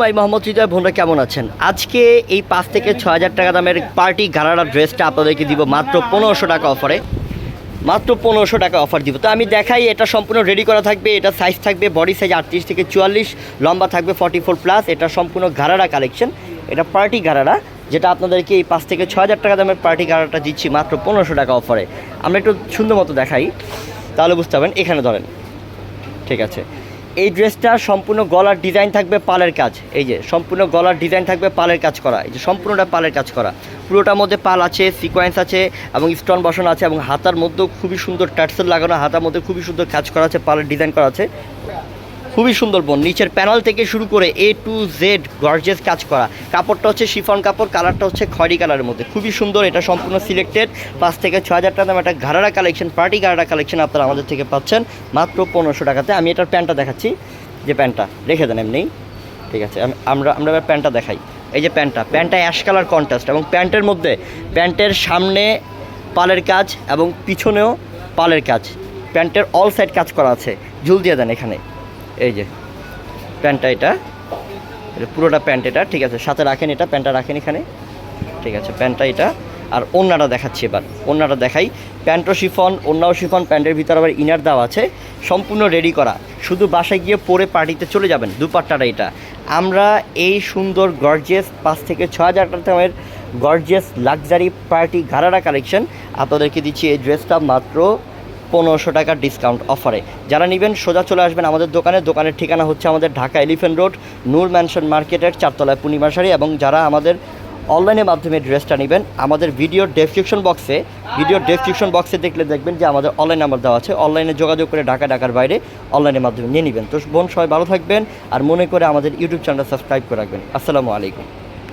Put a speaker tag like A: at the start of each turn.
A: ভাই মোহাম্মদ হৃদয়, বোনরা কেমন আছেন? আজকে এই পাঁচ থেকে ছ হাজার টাকা দামের পার্টি গারারা ড্রেসটা আপনাদেরকে দিব মাত্র পনেরোশো টাকা অফারে মাত্র পনেরোশো টাকা অফার দিব। তো আমি দেখাই, এটা সম্পূর্ণ রেডি করা থাকবে, এটা সাইজ থাকবে বডি সাইজ আটত্রিশ থেকে চুয়াল্লিশ, লম্বা থাকবে ফর্টি ফোর প্লাস এটা সম্পূর্ণ গারারা কালেকশন এটা পার্টি গারারা যেটা আপনাদেরকে এই পাঁচ থেকে ছ হাজার টাকা দামের পার্টি গারাটা দিচ্ছি মাত্র পনেরোশো টাকা অফারে আমরা একটু সুন্দর মতো দেখাই, তাহলে বুঝতে পারবেন, এখানে ধরেন। ঠিক আছে। এই ড্রেসটা সম্পূর্ণ গলার ডিজাইন থাকবে পালের কাজ। এই যে, সম্পূর্ণ গলার ডিজাইন থাকবে পালের কাজ করা। এই যে, সম্পূর্ণটা পালের কাজ করা। পুরোটার মধ্যে পাল আছে সিকোয়েন্স আছে এবং স্টোন বসানো আছে এবং হাতার মধ্যেও খুবই সুন্দর টার্সেল লাগানো, হাতার মধ্যে খুবই সুন্দর কাজ করা আছে, পালের ডিজাইন করা আছে। খুবই সুন্দর বোন। নিচের প্যানেল থেকে শুরু করে এ টু জেড গর্জেস কাজ করা। কাপড়টা হচ্ছে শিফন কাপড়, কালারটা হচ্ছে খয়রি কালারের মধ্যে। খুবই সুন্দর, এটা সম্পূর্ণ সিলেক্টেড পাঁচ থেকে ছ হাজার টাকা দাম। একটা ঘাড়ারা কালেকশন পার্টি ঘাড়ারা কালেকশন আপনারা আমাদের থেকে পাচ্ছেন। মাত্র পনেরোশো টাকাতে। আমি এটার প্যান্টটা দেখাচ্ছি। যে প্যান্টটা, রেখে দেন এমনি। ঠিক আছে আমরা আমরা এবার প্যান্টটা দেখাই। এই যে প্যান্টটা প্যান্টটা অ্যাশ কালার কন্ট্রাস্ট এবং প্যান্টের মধ্যে, প্যান্টের সামনে পালের কাজ এবং পিছনেও পালের কাজ। প্যান্টের অল সাইড কাজ করা আছে। ঝুল দিয়ে দেন এখানে। এই যে, প্যান্টটা এটা। পুরোটা প্যান্ট এটা, ঠিক আছে? সাথে রাখেন এটা, প্যান্টটা রাখেন এখানে। ঠিক আছে, প্যান্টটা এটা। আর ওন্নাটা দেখাচ্ছি এবার। ওন্নাটা দেখাই। প্যান্টও শিফন, ওন্নাও শিফন, প্যান্টের ভিতরে আবার ইনার দেওয়া আছে। সম্পূর্ণ রেডি করা। শুধু বাসায় গিয়ে পরে পার্টিতে চলে যাবেন, দুপাট্টাটা এটা। আমরা এই সুন্দর গর্জিয়াস পাঁচ থেকে ছ হাজার দামের গর্জিয়াস লাক্সারি পার্টি ঘাড়ারা কালেকশন আপনাদেরকে দিচ্ছি এই ড্রেসটা মাত্র পনেরোশো টাকার ডিসকাউন্ট অফারে যারা নেবেন, সোজা চলে আসবেন আমাদের দোকানে। দোকানের ঠিকানা হচ্ছে আমাদের Dhaka elephant road Noor mansion মার্কেটের চারতলায় পূর্ণিমা শাড়ি এবং যারা আমাদের অনলাইনের মাধ্যমে ড্রেসটা নেবেন, আমাদের ভিডিওর ডেসক্রিপশন বক্সে ভিডিওর ডেসক্রিপশন বক্সে দেখলে দেখবেন যে আমাদের অনলাইন নাম্বার দেওয়া আছে। অনলাইনে যোগাযোগ করে ঢাকা, ঢাকার বাইরে অনলাইনের মাধ্যমে নিয়ে নেবেন। তো বোন, সবাই ভালো থাকবেন আর মনে করে আমাদের ইউটিউব চ্যানেলটা সাবস্ক্রাইব করে রাখবেন। আসসালামু আলাইকুম।